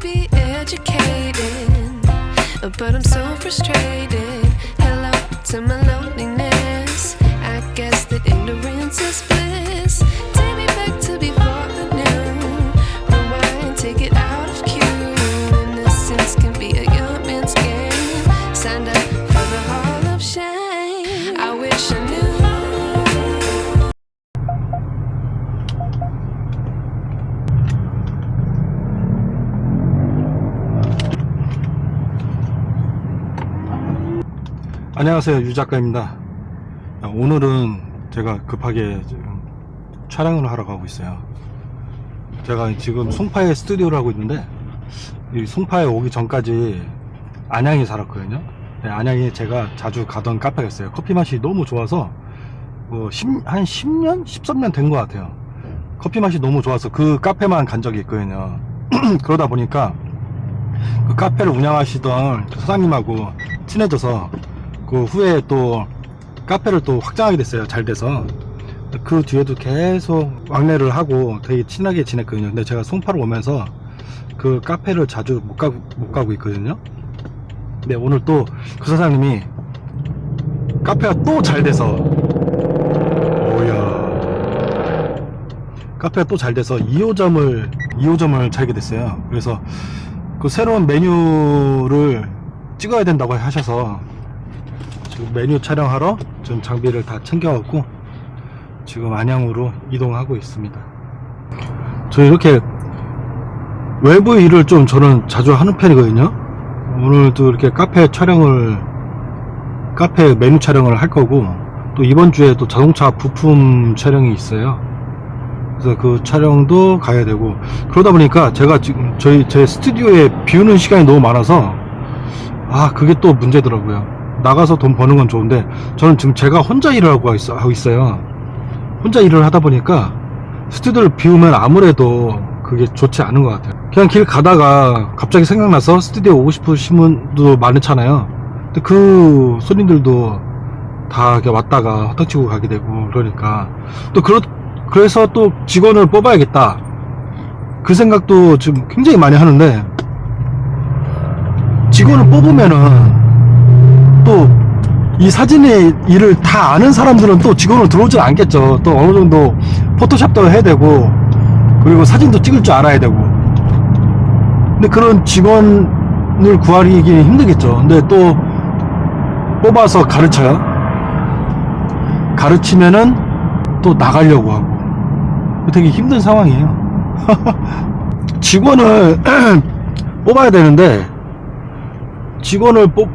be educated, but I'm so frustrated. Hello to my loneliness. 안녕하세요 유 작가입니다. 아, 오늘은 제가 급하게 촬영을 하러 가고 있어요. 제가 지금 송파에 스튜디오를 하고 있는데 이 송파에 오기 전까지 안양에 살았거든요. 네, 안양에 제가 자주 가던 카페였어요. 커피 맛이 너무 좋아서 뭐 10, 한 10년? 13년 된 것 같아요. 커피 맛이 너무 좋아서 그 카페만 간 적이 있거든요. 그러다 보니까 그 카페를 운영하시던 그 사장님하고 친해져서 그 후에 또 카페를 또 확장하게 됐어요. 잘 돼서. 그 뒤에도 계속 왕래를 하고 되게 친하게 지냈거든요. 근데 제가 송파를 오면서 그 카페를 자주 못 가고, 못 가고 있거든요. 근데 오늘 또 그 사장님이 카페가 또 잘 돼서 오야 카페가 또 잘 돼서 2호점을 2호점을 차리게 됐어요. 그래서 그 새로운 메뉴를 찍어야 된다고 하셔서 지금 메뉴 촬영하러 지금 장비를 다 챙겨갖고 지금 안양으로 이동하고 있습니다. 저 이렇게 외부 일을 좀 저는 자주 하는 편이거든요. 오늘도 이렇게 카페 촬영을 카페 메뉴 촬영을 할 거고 또 이번 주에 또 자동차 부품 촬영이 있어요. 그래서 그 촬영도 가야 되고 그러다 보니까 제가 지금 저희 제 스튜디오에 비우는 시간이 너무 많아서 아 그게 또 문제더라고요. 나가서 돈 버는 건 좋은데 저는 지금 제가 혼자 일을 하고 있어, 하고 있어요. 혼자 일을 하다 보니까 스튜디오를 비우면 아무래도 그게 좋지 않은 것 같아요. 그냥 길 가다가 갑자기 생각나서 스튜디오 오고 싶으신 분도 많잖아요. 근데 그 손님들도 다 왔다가 헛떡치고 가게 되고 그러니까 또 그렇 그래서 또 직원을 뽑아야겠다. 그 생각도 지금 굉장히 많이 하는데 직원을 뽑으면은 또 이 사진의 일을 다 아는 사람들은 또 직원으로 들어오지 않겠죠. 또 어느 정도 포토샵도 해야 되고 그리고 사진도 찍을 줄 알아야 되고. 근데 그런 직원을 구하기 힘들겠죠. 근데 또 뽑아서 가르쳐요. 가르치면은 또 나가려고 하고. 되게 힘든 상황이에요. 직원을 뽑아야 되는데 직원을 뽑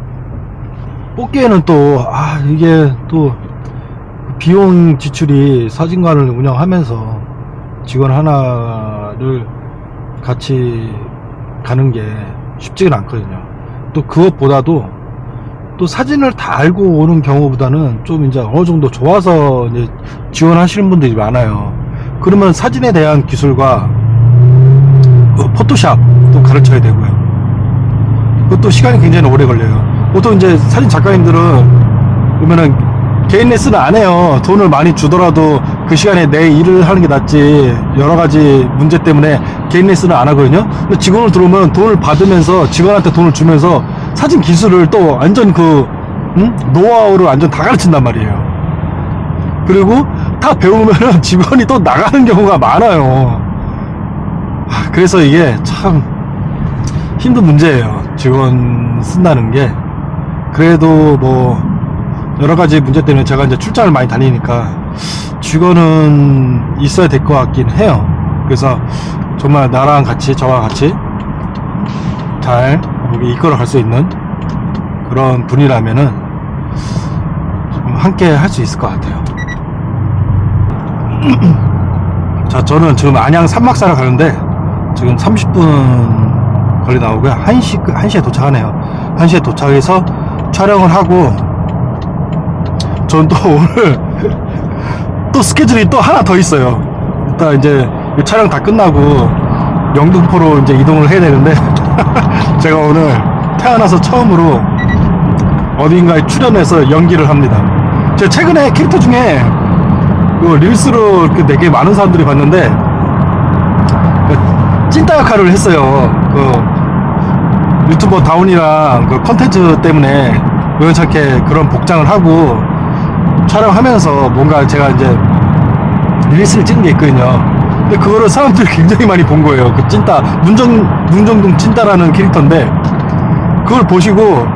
뽑기에는 또, 아, 이게 또, 비용 지출이 사진관을 운영하면서 직원 하나를 같이 가는 게 쉽지가 않거든요. 또 그것보다도 또 사진을 다 알고 오는 경우보다는 좀 이제 어느 정도 좋아서 이제 지원하시는 분들이 많아요. 그러면 사진에 대한 기술과 그 포토샵도 가르쳐야 되고요. 그것도 시간이 굉장히 오래 걸려요. 보통 이제 사진 작가님들은 보면은 개인 레슨을 안 해요. 돈을 많이 주더라도 그 시간에 내 일을 하는 게 낫지. 여러 가지 문제 때문에 개인 레슨을 안 하거든요. 근데 직원을 들어오면 돈을 받으면서 직원한테 돈을 주면서 사진 기술을 또 완전 그, 응? 노하우를 완전 다 가르친단 말이에요. 그리고 다 배우면은 직원이 또 나가는 경우가 많아요. 하, 그래서 이게 참 힘든 문제예요. 직원 쓴다는 게. 그래도 뭐 여러 가지 문제 때문에 제가 이제 출장을 많이 다니니까 직원은 있어야 될 것 같긴 해요. 그래서 정말 나랑 같이 저와 같이 잘 이끌어 갈 수 있는 그런 분이라면은 좀 함께 할 수 있을 것 같아요. 자, 저는 지금 안양 산막사를 가는데 지금 30분 걸리 나오고요. 1시, 1시에 도착하네요. 1시에 도착해서 촬영을 하고 전 또 오늘 또 스케줄이 또 하나 더 있어요. 일단 이제 이 촬영 다 끝나고 영등포로 이제 이동을 해야 되는데 제가 오늘 태어나서 처음으로 어딘가에 출연해서 연기를 합니다. 제가 최근에 캐릭터 중에 그 릴스로 이렇게 되게 많은 사람들이 봤는데 그 찐따 역할을 했어요. 그 유튜버 다운이랑 그 컨텐츠 때문에 우연찮게 그런 복장을 하고 촬영하면서 뭔가 제가 이제 릴스를 찍은 게 있거든요. 근데 그거를 사람들이 굉장히 많이 본 거예요. 그 찐따 문정 문정동 찐따라는 캐릭터인데 그걸 보시고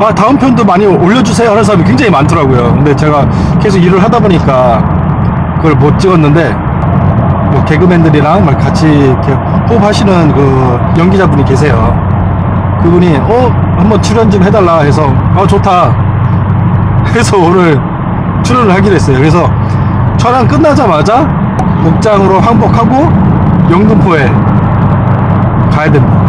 아 다음 편도 많이 올려주세요 하는 사람이 굉장히 많더라고요. 근데 제가 계속 일을 하다 보니까 그걸 못 찍었는데 뭐 개그맨들이랑 막 같이 호흡하시는 그 연기자분이 계세요. 그분이 어 한번 출연 좀 해달라 해서 아 좋다 해서 오늘 출연을 하기로 했어요. 그래서 촬영 끝나자마자 복장으로 항복하고 영등포에 가야 됩니다.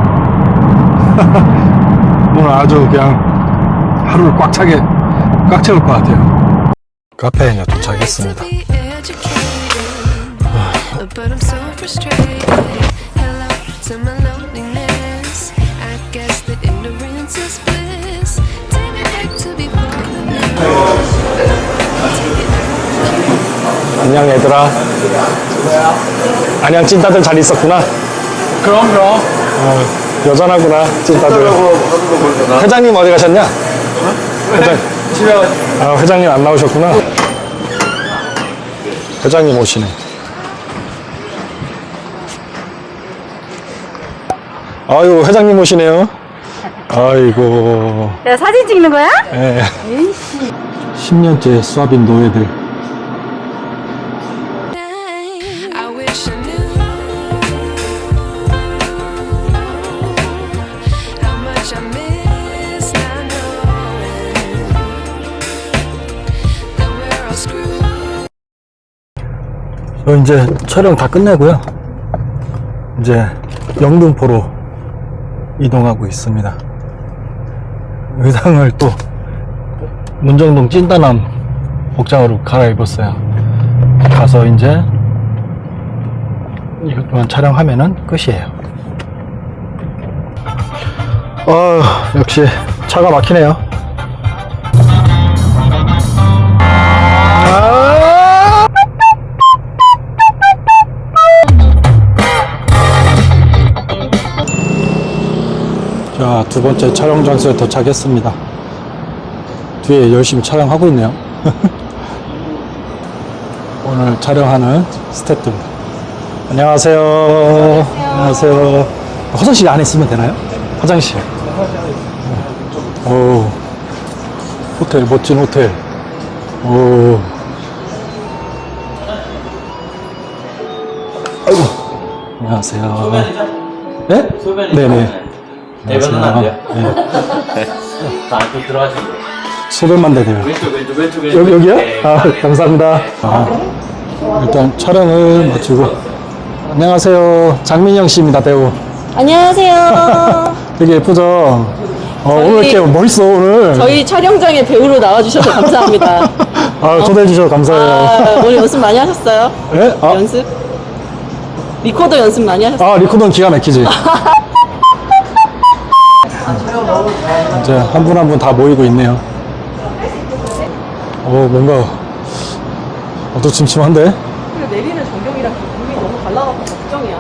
오늘 아주 그냥 하루를 꽉 차게 꽉 채울 것 같아요. 카페에 이제 도착했습니다. To be educated, but I'm so frustrated. Hello to my loneliness. 안녕 얘들아. 안녕 찐따들 잘 있었구나. 그럼 그럼 어, 여전하구나 찐따들. 회장님 어디 가셨냐? 회장. 집에 가아 회장님 안 나오셨구나. 회장님 오시네. 아유 회장님 오시네요. 아이고. 야 사진 찍는 거야? 예. 10년째 수아빈 노예들. 저 이제 촬영 다 끝내고요. 이제 영등포로 이동하고 있습니다. 의상을 또 문정동 찐따남 복장으로 갈아입었어요. 가서 이제 이것만 촬영하면은 끝이에요. 어, 역시 차가 막히네요. 자, 두 번째 촬영 장소에 도착했습니다. 뒤에 열심히 촬영하고 있네요. 오늘 촬영하는 스태프들. 안녕하세요. 안녕하세요. 화장실 안에 있으면 되나요? 화장실. 오, 호텔, 멋진 호텔. 오. 아이고. 안녕하세요. 네? 네네. 대변은 안 돼요? 네. 자 안쪽 들어가시면 돼요 소변만 대대요. 왼쪽 왼쪽 왼쪽 왼쪽 여기, 여기요? 네. 아, 감사합니다. 아, 일단 촬영을 마치고. 안녕하세요. 장민영 씨입니다, 배우. 안녕하세요. 되게 예쁘죠? 어, 오늘 이렇게 멋있어, 오늘. 저희 촬영장에 배우로 나와주셔서 감사합니다. 아, 초대해주셔서 감사해요. 아, 오늘 연습 많이 하셨어요? 예? 아, 연습? 리코더 연습 많이 하셨어요? 아, 리코더는 기가 막히지. 이제 한분 한 분 다 모이고 있네요. 어, 뭔가 어두침침한데? 내리는 전경이랑 눈이 너무 달라갖고 걱정이야.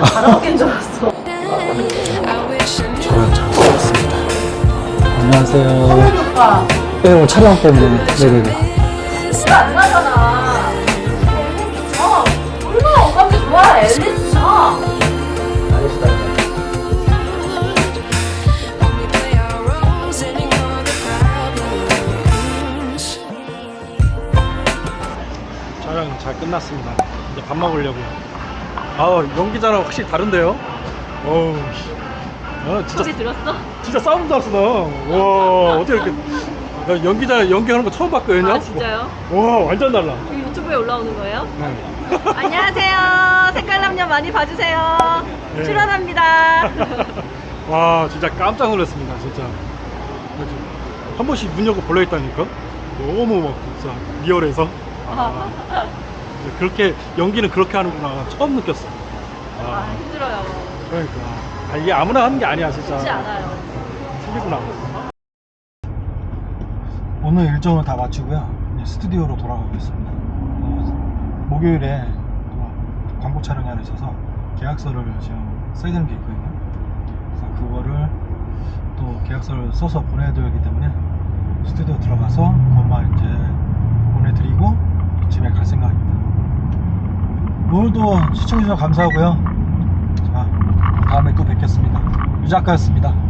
바람밖에 줄 알았어. 잘 찍었습니다. 안녕하세요. 오빠, 네, 오늘 촬영 때문에. 네네네. 진짜 안 가잖아. 어, 얼마나 오빠한테 좋아. When 촬영 잘 끝났습니다. 이제 밥 먹으려고요. 아, 연기자랑 확실히 다른데요? 어우, 씨. 아, 진짜, 소리 들었어? 진짜 싸움도 났어, 나. 와, 어떻게 이렇게. 나 연기자 연기하는 거 처음 봤거든요? 아, 진짜요? 와, 완전 달라. 이거 유튜브에 올라오는 거예요? 네. 안녕하세요. 색깔남녀 많이 봐주세요. 네. 출연합니다. 와, 진짜 깜짝 놀랐습니다, 진짜. 한 번씩 문 열고 볼려 있다니까? 너무 막, 진짜, 리얼해서. 그렇게, 연기는 그렇게 하는구나. 처음 느꼈어. 아, 아, 힘들어요. 그러니까. 아, 이게 아무나 하는 게 아니야, 진짜. 쉽지 않아요. 틀리구나. 오늘 일정을 다 마치고요. 스튜디오로 돌아가고 있습니다. 어, 목요일에 또 광고 촬영이 하나 있어서 계약서를 지금 써야 되는 게 있거든요. 그래서 그거를 또 계약서를 써서 보내야 되기 때문에 스튜디오 들어가서 그것만 이제 보내드리고 집에 갈 생각입니다. 오늘도 시청해주셔서 감사하고요. 자, 다음에 또 뵙겠습니다. 유작가였습니다.